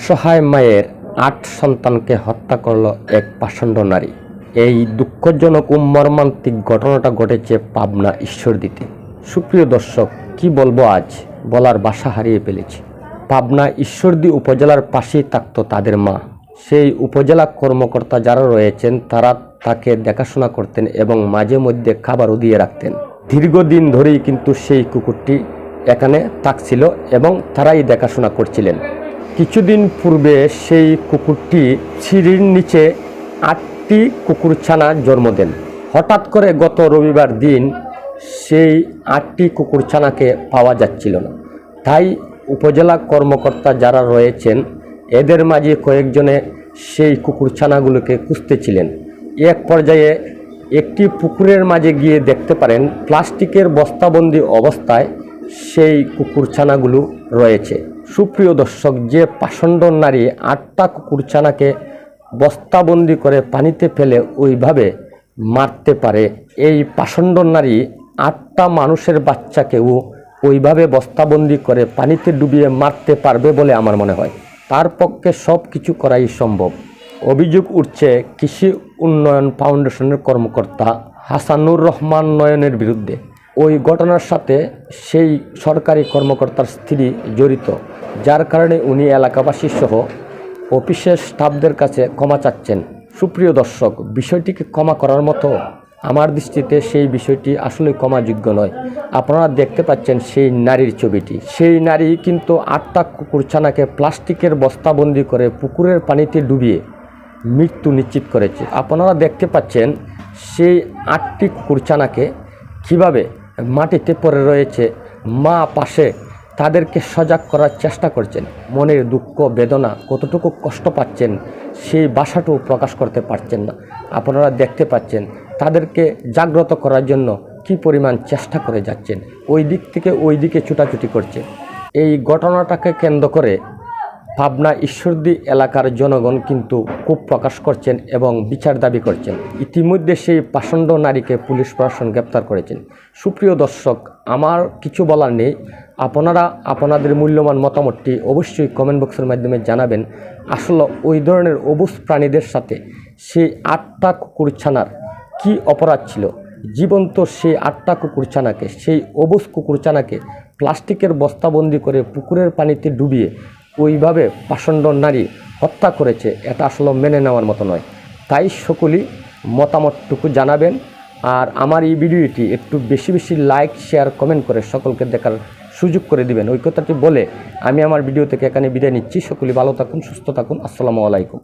অসহায় মায়ের আট সন্তানকে হত্যা করল এক পাষণ্ড নারী। এই দুঃখজনক ও মর্মান্তিক ঘটনাটা ঘটেছে পাবনা ঈশ্বরদীতে সুপ্রিয় দর্শক, কি বলব আজ? বলার বাসা হারিয়ে ফেলেছি। পাবনা ঈশ্বরদী উপজেলার পাশেই থাকত তাদের মা। সেই উপজেলা কর্মকর্তা যারা রয়েছেন, তারা তাকে দেখাশোনা করতেন এবং মাঝে মধ্যে খাবারও দিয়ে রাখতেন। দীর্ঘদিন ধরেই কিন্তু সেই কুকুরটি এখানে থাকছিল এবং তারাই দেখাশোনা করছিলেন। কিছুদিন পূর্বে সেই কুকুরটি সিঁড়ির নিচে আটটি কুকুরছানা জন্ম দেন। হঠাৎ করে গত রবিবার দিন সেই আটটি কুকুরছানাকে পাওয়া যাচ্ছিল না। তাই উপজেলা কর্মকর্তা যারা রয়েছেন, এদের মাঝে কয়েকজনে সেই কুকুরছানাগুলোকে খুঁজতেছিলেন এক পর্যায়ে একটি পুকুরের মাঝে গিয়ে দেখতে পারেন প্লাস্টিকের বস্তাবন্দি অবস্থায় সেই কুকুরছানাগুলো রয়েছে। সুপ্রিয় দর্শক, যে পাষণ্ড নারী আটটা কুকুরছানাকে বস্তাবন্দি করে পানিতে ফেলে ওইভাবে মারতে পারে, এই পাষণ্ড নারী আটটা মানুষের বাচ্চাকেও ওইভাবে বস্তাবন্দি করে পানিতে ডুবিয়ে মারতে পারবে বলে আমার মনে হয়। তার পক্ষে সব কিছু করাই সম্ভব। অভিযোগ উঠছে, কৃষি উন্নয়ন ফাউন্ডেশনের কর্মকর্তা হাসানুর রহমান নয়নের বিরুদ্ধে। ওই ঘটনার সাথে সেই সরকারি কর্মকর্তার স্ত্রী জড়িত, যার কারণে উনি এলাকাবাসী সহ অফিসের স্টাফদের কাছে ক্ষমা চাচ্ছেন। সুপ্রিয় দর্শক, বিষয়টিকে ক্ষমা করার মতো আমার দৃষ্টিতে সেই বিষয়টি আসলে ক্ষমাযোগ্য নয়। আপনারা দেখতে পাচ্ছেন সেই নারীর ছবিটি। সেই নারী কিন্তু আটটা কুকুরছানাকে প্লাস্টিকের বস্তাবন্দি করে পুকুরের পানিতে ডুবিয়ে মৃত্যু নিশ্চিত করেছে। আপনারা দেখতে পাচ্ছেন সেই আটটি কুকুরছানাকে কীভাবে মাটিতে পড়ে রয়েছে। মা পাশে তাদেরকে সজাগ করার চেষ্টা করছেন। মনের দুঃখ, বেদনা কতটুকু কষ্ট পাচ্ছেন, সেই বাসাটুকু প্রকাশ করতে পারছেন না। আপনারা দেখতে পাচ্ছেন, তাদেরকে জাগ্রত করার জন্য কি পরিমাণ চেষ্টা করে যাচ্ছেন। ওই দিক থেকে ওই দিকে ছুটাছুটি করছে। এই ঘটনাটাকে কেন্দ্র করে পাবনা ঈশ্বরদী এলাকার জনগণ কিন্তু খুব প্রকাশ করছেন এবং বিচার দাবি করছেন। ইতিমধ্যে সেই পাষণ্ড নারীকে পুলিশ প্রশাসন গ্রেপ্তার করেছেন সুপ্রিয় দর্শক, আমার কিছু বলার নেই। আপনারা আপনাদের মূল্যবান মতামতটি অবশ্যই কমেন্ট বক্সের মাধ্যমে জানাবেন। আসলে ওই ধরনের অবুজ প্রাণীদের সাথে সেই আটটা কুকুরছানার কি অপরাধ ছিল? জীবন্ত সেই আটটা কুকুরছানাকে সেই অবুজ কুকুরছানাকে প্লাস্টিকের বস্তাবন্দি করে পুকুরের পানিতে ডুবিয়ে ওইভাবে পাষণ্ড নারী হত্যা করেছে, এটা আসলে মেনে নেওয়ার মতো নয়। তাই সকলেই মতামতটুকু জানাবেন আর আমার এই ভিডিওটি একটু বেশি বেশি লাইক, শেয়ার, কমেন্ট করে সকলকে দেখার সুযোগ করে দিবেন। ওই কথাটি বলে আমি আমার ভিডিও থেকে এখানে বিদায় নিচ্ছি। সকলে ভালো থাকুন, সুস্থ থাকুন। আসসালামু আলাইকুম।